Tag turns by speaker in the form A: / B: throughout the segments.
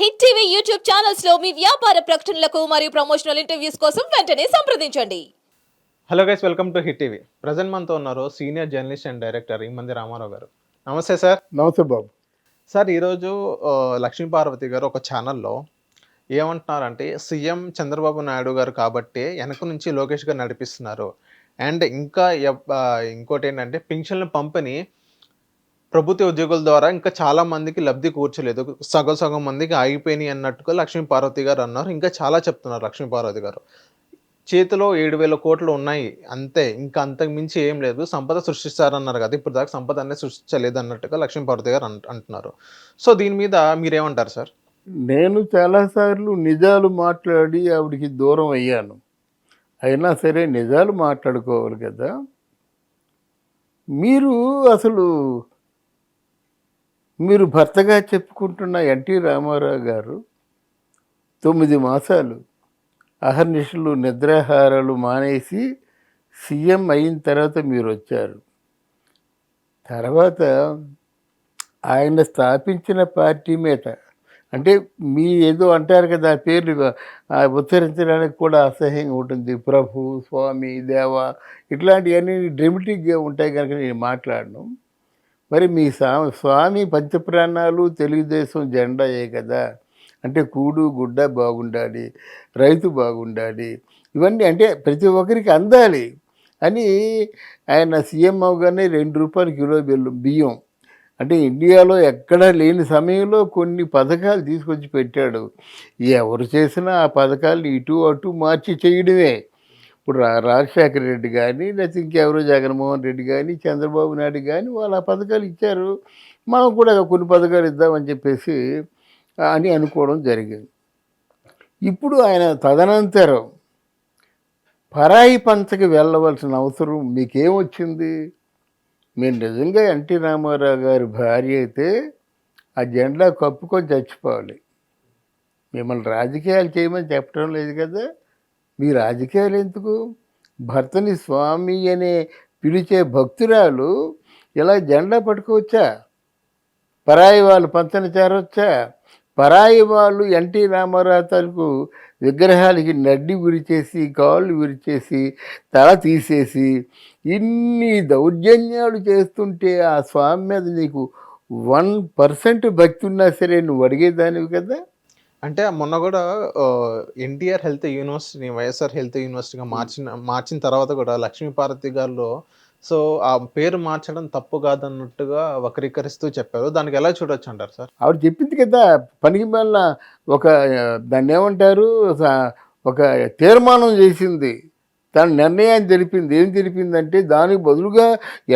A: Hit TV YouTube ఛానల్స్లో మీ వ్యాపార ప్రకటనలకు మరియు ప్రమోషనల్ ఇంటర్వ్యూస్ కోసం వెంటనే సంప్రదించండి.
B: Hello guys welcome to hit TV. Present మనతో ఉన్నారు సీనియర్ జర్నలిస్ట్ అండ్ డైరెక్టర్ మంది రామారావు గారు. నమస్తే సార్.
C: నమస్తే బాబు.
B: సార్ ఈరోజు ఆ, లక్ష్మీ పార్వతి గారు ఒక ఛానల్లో ఏమంటున్నారంటే సీఎం చంద్రబాబు నాయుడు గారు కాబట్టి వెనక నుంచి లోకేష్ గారు నడిపిస్తున్నారు. అండ్ ఇంకా ఇంకోటి ఏంటంటే పింఛన్ల పంపిణీ ప్రభుత్వ ఉద్యోగుల ద్వారా ఇంకా చాలా మందికి లబ్ధి కూర్చోలేదు. సగం సగం మందికి ఆగిపోయినాయి అన్నట్టుగా లక్ష్మీపార్వతి గారు అన్నారు. ఇంకా చాలా చెప్తున్నారు లక్ష్మీపార్వతి గారు. చేతిలో ఏడు వేల కోట్లు ఉన్నాయి. అంతే. ఇంకా అంతకు మించి ఏం లేదు. సంపద సృష్టిస్తారన్నారు కదా. ఇప్పుడు దాకా సంపద అనేది సృష్టించలేదు అన్నట్టుగా లక్ష్మీపార్వతి గారు అంట- అంటున్నారు. సో దీని మీద మీరేమంటారు సార్?
C: నేను చాలాసార్లు నిజాలు మాట్లాడి ఆవిడికి దూరం అయ్యాను. అయినా సరే నిజాలు మాట్లాడుకోవాలి కదా. మీరు అసలు మీరు భర్తగా చెప్పుకుంటున్న ఎన్టీ రామారావు గారు తొమ్మిది మాసాలు అహర్నిశలు నిద్రాహారాలు మానేసి సీఎం అయిన తర్వాత మీరు వచ్చారు. తర్వాత ఆయన స్థాపించిన పార్టీ మీద అంటే మీ ఏదో అంటారు కదా ఆ పేర్లు ఉచ్చరించడానికి కూడా అసహ్యంగా ఉంటుంది. ప్రభు స్వామి దేవ ఇట్లాంటివన్నీ డ్రిమిటిక్గా ఉంటాయి కనుక నేను మాట్లాడను. మరి మీ సా స్వామి పంచప్రాణాలు తెలుగుదేశం జెండాయే కదా. అంటే కూడు గుడ్డ బాగుండాలి రైతు బాగుండాలి ఇవన్నీ అంటే ప్రతి ఒక్కరికి అందాలి అని ఆయన సీఎం అవగానే రెండు రూపాయలు కిలో బిల్లు బియ్యం. అంటే ఇండియాలో ఎక్కడా లేని సమయంలో కొన్ని పథకాలు తీసుకొచ్చి పెట్టాడు. ఎవరు చేసినా ఆ పథకాలు ఇటు అటు మార్చి చేయడమే. ఇప్పుడు రా రాజశేఖర రెడ్డి కానీ లేకపోతే ఇంకెవరో జగన్మోహన్ రెడ్డి కానీ చంద్రబాబు నాయుడు కానీ వాళ్ళు ఆ పథకాలు ఇచ్చారు. మనం కూడా కొన్ని పథకాలు ఇద్దామని చెప్పేసి అని అనుకోవడం జరిగింది. ఇప్పుడు ఆయన తదనంతరం పరాయి పంచకి వెళ్ళవలసిన అవసరం మీకేమొచ్చింది? మీరు నిజంగా ఎన్టీ రామారావు గారి భార్య అయితే ఆ జెండా కప్పుకొని చచ్చిపోవాలి. మిమ్మల్ని రాజకీయాలు చేయమని చెప్పడం లేదు కదా? మీ రాజకీయాలు ఎందుకు భర్తని స్వామి అనే పిలిచే భక్తురాలు ఇలా జెండా పట్టుకోవచ్చా? పరాయి వాళ్ళు పంచన చేరొచ్చా? పరాయి వాళ్ళు ఎన్టీ రామారావు తాలూకు విగ్రహాలకి నడ్డి విరిచేసి కాళ్ళు విరిచేసి తల తీసేసి ఇన్ని దౌర్జన్యాలు చేస్తుంటే ఆ స్వామి మీద నీకు వన్ పర్సెంట్ భక్తి ఉన్నా సరే నువ్వు అడిగేదానివి కదా?
B: అంటే మొన్న కూడా NTR health university YSR health యూనివర్సిటీగా మార్చిన మార్చిన తర్వాత కూడా లక్ష్మీ పార్వతి గారిలో సో ఆ పేరు మార్చడం తప్పు కాదన్నట్టుగా వక్రీకరిస్తూ చెప్పారు. దానికి ఎలా చూడొచ్చు అంటారు సార్?
C: ఆవిడ చెప్పింది కదా పనికి మళ్ళీ ఒక దాన్ని ఏమంటారు ఒక తీర్మానం చేసింది. తన నిర్ణయాన్ని తెలిపింది ఏం తెలిపిందంటే దానికి బదులుగా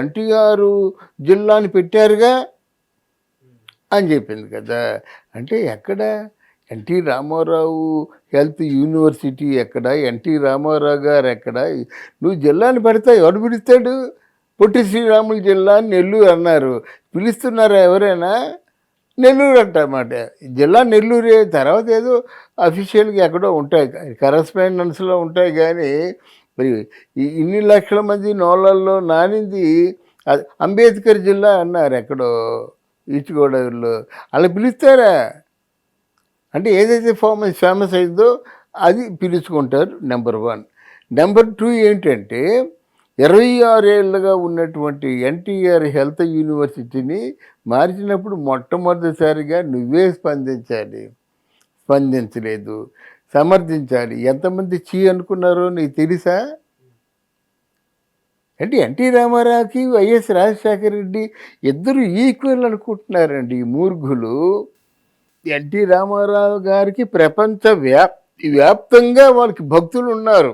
C: ఎన్టీఆర్ జిల్లాని పెట్టారుగా అని చెప్పింది కదా. అంటే ఎక్కడ ఎన్టీ రామారావు హెల్త్ యూనివర్సిటీ ఎక్కడ? ఎన్టీ రామారావు గారు ఎక్కడ? నువ్వు జిల్లాని పెడతావు ఎవడు పిలుస్తాడు? పొట్టి శ్రీరాములు జిల్లా నెల్లూరు అన్నారు. పిలుస్తున్నారా ఎవరైనా? నెల్లూరు అంటమాట. జిల్లా నెల్లూరే. తర్వాత ఏదో అఫీషియల్గా ఎక్కడో ఉంటాయి. కరస్పాండెన్స్లో ఉంటాయి కానీ మరి ఇన్ని లక్షల మంది నోళ్ళల్లో నానింది అంబేద్కర్ జిల్లా అన్నారు ఎక్కడో ఈస్ట్ గోదావరిలో అలా పిలుస్తారా? అంటే ఏదైతే ఫేమస్ ఫేమస్ అయిందో అది పిలుచుకుంటారు నెంబర్ వన్. నెంబర్ టూ ఏంటంటే ఇరవై ఆరేళ్ళుగా ఉన్నటువంటి ఎన్టీఆర్ హెల్త్ యూనివర్సిటీని మార్చినప్పుడు మొట్టమొదటిసారిగా నువ్వే స్పందించాలి. స్పందించలేదు. సమర్థించాలి. ఎంతమంది చీ అనుకున్నారో నీకు తెలుసా? అంటే ఎన్టీ రామారావుకి వైఎస్ రాజశేఖర రెడ్డి ఇద్దరు ఈక్వల్ అనుకుంటున్నారండి ఈ మూర్ఘులు ఎన్టీ రామారావు గారికి ప్రపంచ వ్యాప్ వ్యాప్తంగా వాళ్ళకి భక్తులు ఉన్నారు.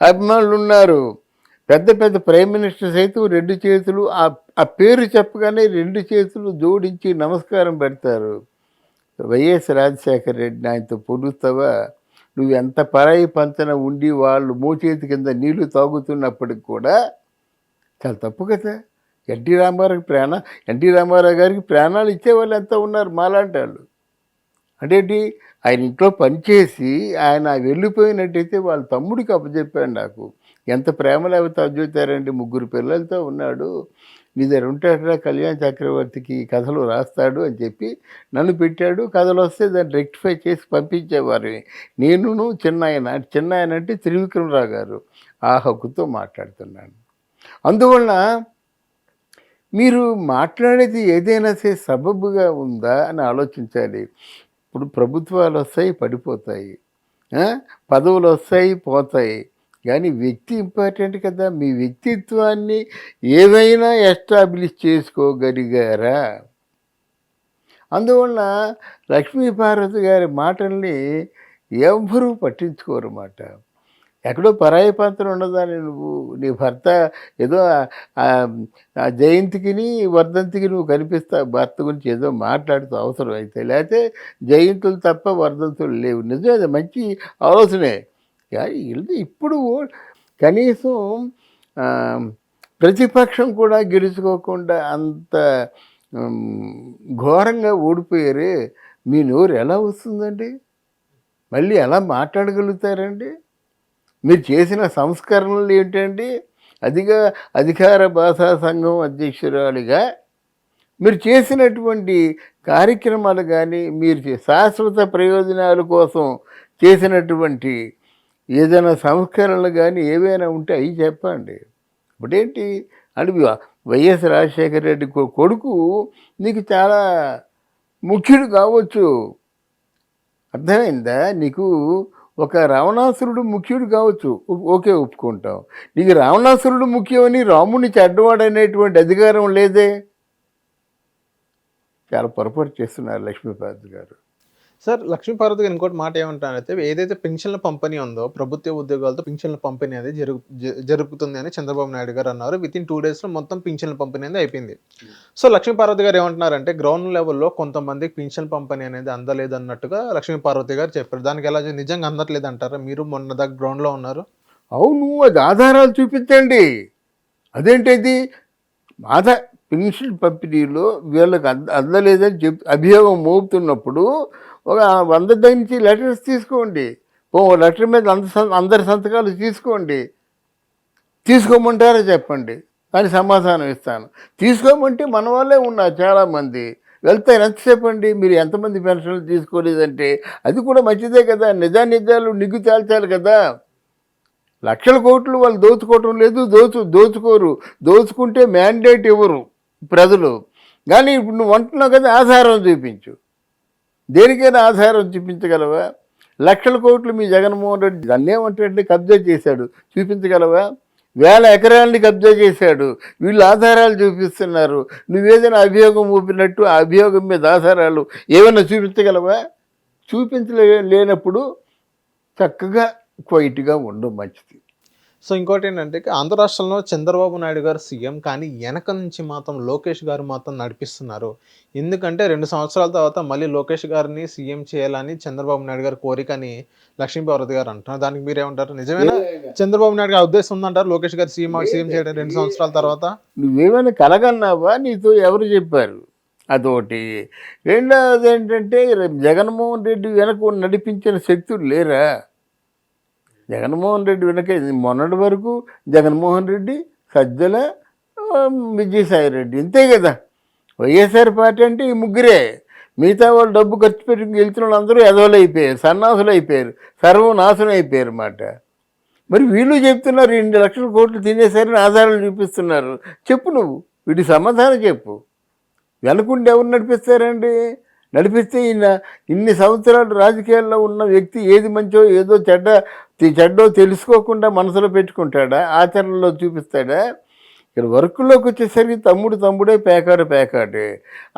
C: అభిమానులు ఉన్నారు పెద్ద పెద్ద ప్రైమ్ మినిస్టర్ సైతం రెండు చేతులు ఆ ఆ పేరు చెప్పగానే రెండు చేతులు జోడించి నమస్కారం పెడతారు. వైఎస్ రాజశేఖర రెడ్డి ఆయనతో పొడుస్తావా? నువ్వు ఎంత పరాయి పంచన ఉండి వాళ్ళు మోచేతి కింద నీళ్ళు తాగుతున్నప్పటికి కూడా చాలా తప్పు కదా. ఎన్టీ రామారావుకి ప్రాణ ఎన్టీ రామారావు గారికి ప్రాణాలు ఇచ్చేవాళ్ళు ఎంత ఉన్నారు మాలాంటి వాళ్ళు. అంటే ఆయన ఇంట్లో పనిచేసి ఆయన వెళ్ళిపోయినట్టయితే వాళ్ళ తమ్ముడికి అప్పచెప్పాడు నాకు. ఎంత ప్రేమ లేకపోతే అద్భుతారండి ముగ్గురు పిల్లలతో ఉన్నాడు. నీ దగ్గర ఉంటాడా కళ్యాణ్ చక్రవర్తికి కథలు రాస్తాడు అని చెప్పి నన్ను పెట్టాడు. కథలు వస్తే దాన్ని రెక్టిఫై చేసి పంపించేవారు. నేనును చిన్నాయన చిన్నాయన అంటే త్రివిక్రమరావు గారు ఆ హక్కుతో మాట్లాడుతున్నాను. అందువలన మీరు మాట్లాడేది ఏదైనా సరే సబబుగా ఉందా అని ఆలోచించాలి. ఇప్పుడు ప్రభుత్వాలు వస్తాయి పడిపోతాయి. పదవులు వస్తాయి పోతాయి. కానీ వ్యక్తి ఇంపార్టెంట్ కదా. మీ వ్యక్తిత్వాన్ని ఏవైనా ఎస్టాబ్లిష్ చేసుకోగలిగారా? అందువల్ల లక్ష్మీభారతి గారి మాటల్ని ఎవ్వరూ పట్టించుకోరు మాట ఎక్కడో పరాయి పాత్ర ఉండదని నువ్వు నీ భర్త ఏదో ఆ- జయంతికిని వర్ధంతికి నువ్వు కనిపిస్తావు భర్త గురించి ఏదో మాట్లాడుతూ అవసరం అయితే. లేకపోతే జయంతులు తప్ప వర్ధంతులు లేవు. నిజమే అది మంచి ఆలోచనే. కానీ వీళ్ళు ఇప్పుడు కనీసం ప్రతిపక్షం కూడా గెలుచుకోకుండా అంత ఘోరంగా ఓడిపోయారే. మీ నోరు ఎలా వస్తుందండి? మళ్ళీ ఎలా మాట్లాడగలుగుతారండి? మీరు చేసిన సంస్కరణలు ఏంటండి? అదిగా అధికార భాషా సంఘం అధ్యక్షురాలిగా మీరు చేసినటువంటి కార్యక్రమాలు కానీ మీరు శాశ్వత ప్రయోజనాల కోసం చేసినటువంటి ఏదైనా సంస్కరణలు కానీ ఏవైనా ఉంటే అవి చెప్పండి. ఇప్పుడేంటి? అంటే వైఎస్ రాజశేఖర రెడ్డి కొడుకు నీకు చాలా ముఖ్యుడు కావచ్చు. అర్థమైందా? నీకు ఒక రావణాసురుడు ముఖ్యుడు కావచ్చు. ఓకే ఒప్పుకుంటాం. నీకు రావణాసురుడు ముఖ్యమని రాముని చెడ్డవాడనేటువంటి అధికారం లేదే? చాలా పొరపాటు చేస్తున్నారు లక్ష్మీపాద్ గారు.
B: సార్ లక్ష్మీపార్వతి గారు ఇంకోటి మాట ఏమంటారంటే ఏదైతే పెన్షన్ల పంపిణీ ఉందో ప్రభుత్వ ఉద్యోగాలతో పెన్షన్ల పంపిణీ అనేది జరుగు జరుగుతుంది అని చంద్రబాబు నాయుడు గారు అన్నారు. విత్ ఇన్ టూ డేస్లో మొత్తం పెన్షన్ల పంపిణీ అనేది అయిపోయింది. సో లక్ష్మీపార్వతి గారు ఏమంటున్నారంటే గ్రౌండ్ లెవెల్లో కొంతమందికి పెన్షన్ పంపిణీ అనేది అందలేదు అన్నట్టుగా లక్ష్మీపార్వతి గారు చెప్పారు. దానికి ఎలా నిజంగా అందట్లేదు అంటారా మీరు మొన్న దాకా గ్రౌండ్లో ఉన్నారు.
C: అవును అది ఆధారాలు చూపించండి. అదేంటిది ఆధార్ పెన్షన్ పంపిణీలో వీళ్ళకి అంద అందలేదని చెప్పి అభియోగం మోపుతున్నప్పుడు ఒక వంద నుంచి లెటర్స్ తీసుకోండి. ఓ లెటర్ మీద అంద అందరి సంతకాలు తీసుకోండి. తీసుకోమంటారా చెప్పండి. అని సమాధానం ఇస్తాను. తీసుకోమంటే మన వాళ్ళే ఉన్నారు చాలామంది. వెళ్తే ఎంతసేపు అండి మీరు ఎంతమంది పెన్షన్లు తీసుకోలేదంటే అది కూడా మంచిదే కదా. నిజా నిజాలు నిగ్గు తేల్చాలి కదా. లక్షల కోట్లు వాళ్ళు దోచుకోవటం లేదు. దోచు దోచుకోరు. దోచుకుంటే మ్యాండేట్ ఇవ్వరు ప్రజలు. కానీ ఇప్పుడు నువ్వు అంటున్నావు కదా ఆధారం చూపించు. దేనికైనా ఆధారం చూపించగలవా? లక్షల కోట్లు మీ జగన్మోహన్ రెడ్డి దాన్ని ఏమంటాడంటే కబ్జా చేశాడు. చూపించగలవా? వేల ఎకరాలని కబ్జా చేశాడు. వీళ్ళు ఆధారాలు చూపిస్తున్నారు. నువ్వేదైనా అభియోగం ఊపినట్టు ఆ అభియోగం మీద ఆధారాలు ఏమైనా చూపించగలవా? చూపించలే లేనప్పుడు చక్కగా క్వైట్గా ఉండడం మంచిది.
B: సో ఇంకోటి ఏంటంటే ఆంధ్ర రాష్ట్రంలో చంద్రబాబు నాయుడు గారు సీఎం కానీ వెనక నుంచి మాత్రం లోకేష్ గారు మాత్రం నడిపిస్తున్నారు. ఎందుకంటే రెండు సంవత్సరాల తర్వాత మళ్ళీ లోకేష్ గారిని సీఎం చేయాలని చంద్రబాబు నాయుడు గారి కోరికని లక్ష్మీపార్వతి గారు అంటున్నారు. దానికి మీరేమంటారు? నిజమేనా? చంద్రబాబు నాయుడు గారి ఉద్దేశం ఉందంటారు? లోకేష్ గారు సీఎం సీఎం చేయడం రెండు సంవత్సరాల తర్వాత?
C: నువ్వేమైనా కలగన్నావా? నీతో ఎవరు చెప్పారు? అదొకటి. రెండవది ఏంటంటే జగన్మోహన్ రెడ్డి వెనక నడిపించిన శక్తులు లేరా? జగన్మోహన్ రెడ్డి వెనక మొన్నటి వరకు జగన్మోహన్ రెడ్డి సజ్జల విజయసాయి రెడ్డి. ఇంతే కదా. వైఎస్ఆర్ పార్టీ అంటే ఈ ముగ్గురే. మిగతా వాళ్ళు డబ్బు ఖర్చు పెట్టి గెలిచిన వాళ్ళందరూ ఎదవలు అయిపోయారు సన్నాసులు అయిపోయారు సర్వనాశనం అయిపోయారు అన్నమాట మరి వీళ్ళు చెప్తున్నారు రెండు లక్షల కోట్లు తినేసరిని ఆధారాలు చూపిస్తున్నారు. చెప్పు నువ్వు. వీటి సమాధానం చెప్పు. వెనకుండి ఎవరు నడిపిస్తారండి? నడిపిస్తే ఈయన ఇన్ని సంవత్సరాలు రాజకీయాల్లో ఉన్న వ్యక్తి ఏది మంచో ఏదో చెడ్డ చెడ్డో తెలుసుకోకుండా మనసులో పెట్టుకుంటాడా? ఆచరణలో చూపిస్తాడా? ఇక్కడ వర్క్లోకి వచ్చేసరికి తమ్ముడు తమ్ముడే పేకాడు పేకాడే.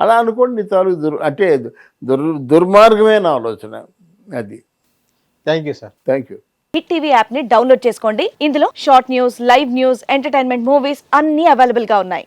C: అలా అనుకోండి నీ తాలూకు దుర్ అంటే దుర్ దుర్మార్గమైన ఆలోచన అది.
B: Thank you sir.
C: Thank you
D: hit TV యాప్ని డౌన్లోడ్ చేసుకోండి. ఇందులో short news live news entertainment movies అన్ని అవైలబుల్గా ఉన్నాయి.